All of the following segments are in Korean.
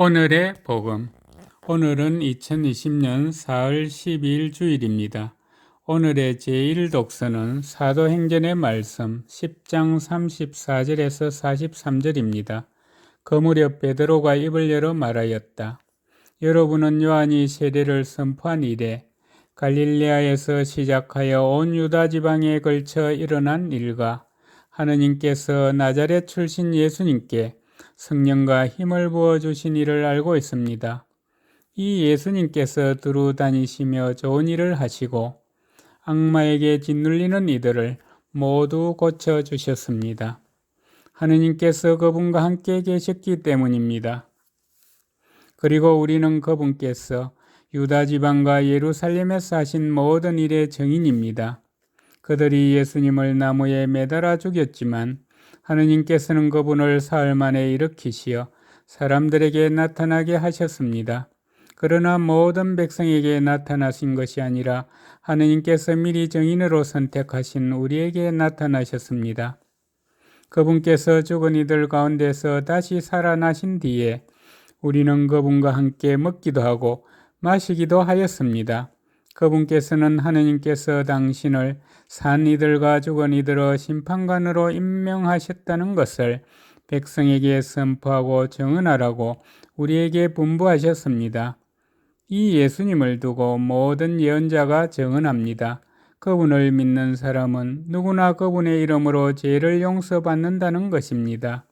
오늘의 복음. 오늘은 2020년 4월 12일 주일입니다. 오늘의 제1 독서는 사도행전의 말씀 10장 34절에서 43절입니다. 그 무렵 베드로가 입을 열어 말하였다. 여러분은 요한이 세례를 선포한 이래 갈릴레아에서 시작하여 온 유다 지방에 걸쳐 일어난 일과 하느님께서 나자렛 출신 예수님께 성령과 힘을 부어 주신 일을 알고 있습니다. 이 예수님께서 두루 다니시며 좋은 일을 하시고 악마에게 짓눌리는 이들을 모두 고쳐 주셨습니다. 하느님께서 그분과 함께 계셨기 때문입니다. 그리고 우리는 그분께서 유다 지방과 예루살렘에서 하신 모든 일의 정인입니다. 그들이 예수님을 나무에 매달아 죽였지만 하느님께서는 그분을 사흘 만에 일으키시어 사람들에게 나타나게 하셨습니다. 그러나 모든 백성에게 나타나신 것이 아니라 하느님께서 미리 정인으로 선택하신 우리에게 나타나셨습니다. 그분께서 죽은 이들 가운데서 다시 살아나신 뒤에 우리는 그분과 함께 먹기도 하고 마시기도 하였습니다. 그분께서는 하느님께서 당신을 산 이들과 죽은 이들의 심판관으로 임명하셨다는 것을 백성에게 선포하고 정언하라고 우리에게 분부하셨습니다. 이 예수님을 두고 모든 예언자가 정언합니다. 그분을 믿는 사람은 누구나 그분의 이름으로 죄를 용서받는다는 것입니다.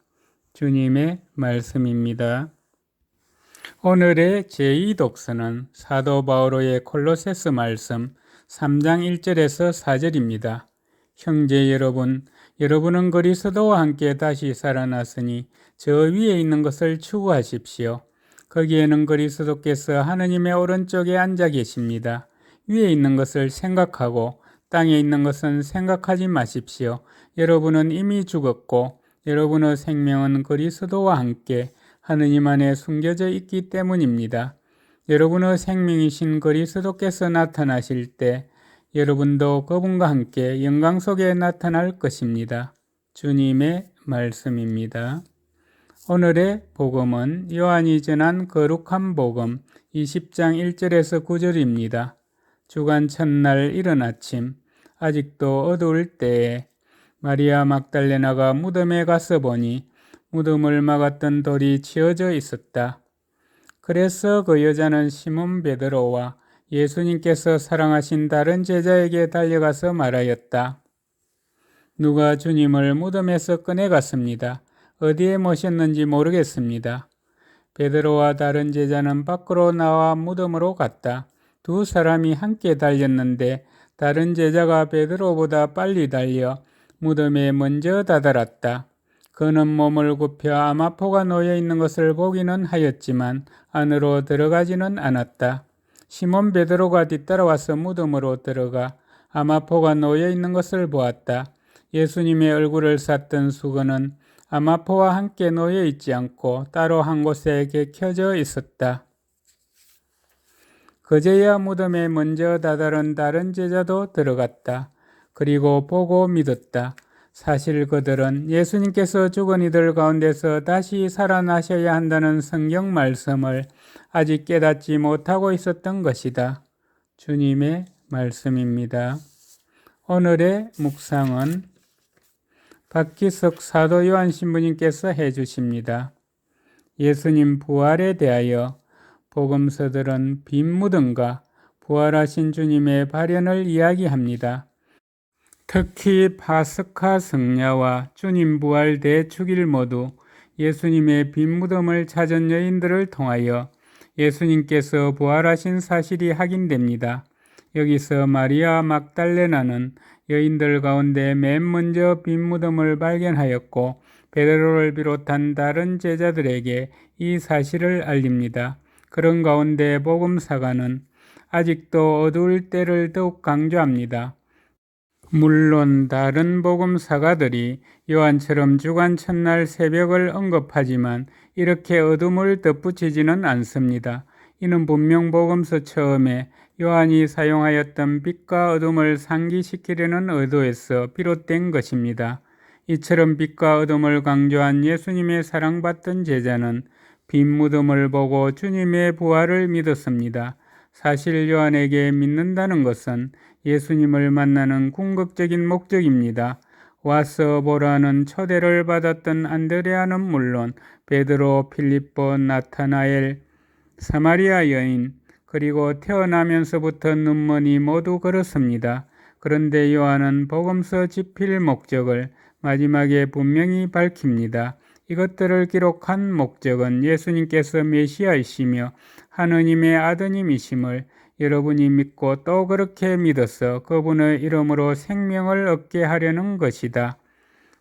주님의 말씀입니다. 오늘의 제2독서는 사도 바오로의 콜로세스 말씀 3장 1절에서 4절입니다. 형제 여러분, 여러분은 그리스도와 함께 다시 살아났으니 저 위에 있는 것을 추구하십시오. 거기에는 그리스도께서 하느님의 오른쪽에 앉아 계십니다. 위에 있는 것을 생각하고 땅에 있는 것은 생각하지 마십시오. 여러분은 이미 죽었고 여러분의 생명은 그리스도와 함께 하느님 안에 숨겨져 있기 때문입니다. 여러분의 생명이신 그리스도께서 나타나실 때 여러분도 그분과 함께 영광 속에 나타날 것입니다. 주님의 말씀입니다. 오늘의 복음은 요한이 전한 거룩한 복음 20장 1절에서 9절입니다. 주간 첫날 이른 아침 아직도 어두울 때에 마리아 막달레나가 무덤에 가서 보니 무덤을 막았던 돌이 치어져 있었다. 그래서 그 여자는 시몬 베드로와 예수님께서 사랑하신 다른 제자에게 달려가서 말하였다. 누가 주님을 무덤에서 꺼내갔습니다. 어디에 모셨는지 모르겠습니다. 베드로와 다른 제자는 밖으로 나와 무덤으로 갔다. 두 사람이 함께 달렸는데 다른 제자가 베드로보다 빨리 달려 무덤에 먼저 다다랐다. 그는 몸을 굽혀 아마포가 놓여 있는 것을 보기는 하였지만 안으로 들어가지는 않았다. 시몬 베드로가 뒤따라와서 무덤으로 들어가 아마포가 놓여 있는 것을 보았다. 예수님의 얼굴을 샀던 수건은 아마포와 함께 놓여 있지 않고 따로 한 곳에 켜져 있었다. 그제야 무덤에 먼저 다다른 다른 제자도 들어갔다. 그리고 보고 믿었다. 사실 그들은 예수님께서 죽은 이들 가운데서 다시 살아나셔야 한다는 성경 말씀을 아직 깨닫지 못하고 있었던 것이다. 주님의 말씀입니다. 오늘의 묵상은 박기석 사도 요한 신부님께서 해 주십니다. 예수님 부활에 대하여 복음서들은 빈 무덤과 부활하신 주님의 발현을 이야기합니다. 특히 파스카 성야와 주님 부활 대축일 모두 예수님의 빈 무덤을 찾은 여인들을 통하여 예수님께서 부활하신 사실이 확인됩니다. 여기서 마리아 막달레나는 여인들 가운데 맨 먼저 빈 무덤을 발견하였고 베드로를 비롯한 다른 제자들에게 이 사실을 알립니다. 그런 가운데 복음사가는 아직도 어두울 때를 더욱 강조합니다. 물론 다른 복음 사가들이 요한처럼 주간 첫날 새벽을 언급하지만 이렇게 어둠을 덧붙이지는 않습니다. 이는 분명 복음서 처음에 요한이 사용하였던 빛과 어둠을 상기시키려는 의도에서 비롯된 것입니다. 이처럼 빛과 어둠을 강조한 예수님의 사랑받던 제자는 빈 무덤을 보고 주님의 부활을 믿었습니다. 사실 요한에게 믿는다는 것은 예수님을 만나는 궁극적인 목적입니다. 와서 보라는 초대를 받았던 안드레아는 물론 베드로, 필립보, 나타나엘, 사마리아 여인, 그리고 태어나면서부터 눈먼이 모두 그렇습니다. 그런데 요한은 복음서 집필 목적을 마지막에 분명히 밝힙니다. 이것들을 기록한 목적은 예수님께서 메시아이시며 하느님의 아드님이심을 여러분이 믿고 또 그렇게 믿어서 그분의 이름으로 생명을 얻게 하려는 것이다.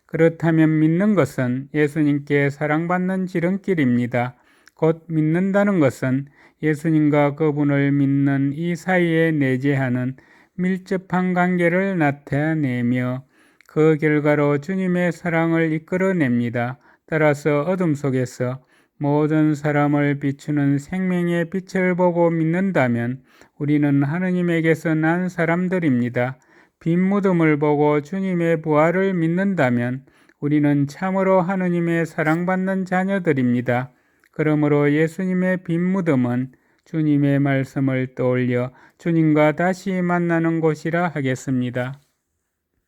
그렇다면 믿는 것은 예수님께 사랑받는 지름길입니다. 곧 믿는다는 것은 예수님과 그분을 믿는 이 사이에 내재하는 밀접한 관계를 나타내며 그 결과로 주님의 사랑을 이끌어냅니다. 따라서 어둠 속에서 모든 사람을 비추는 생명의 빛을 보고 믿는다면 우리는 하느님에게서 난 사람들입니다. 빈 무덤을 보고 주님의 부활을 믿는다면 우리는 참으로 하느님의 사랑받는 자녀들입니다. 그러므로 예수님의 빈 무덤은 주님의 말씀을 떠올려 주님과 다시 만나는 곳이라 하겠습니다.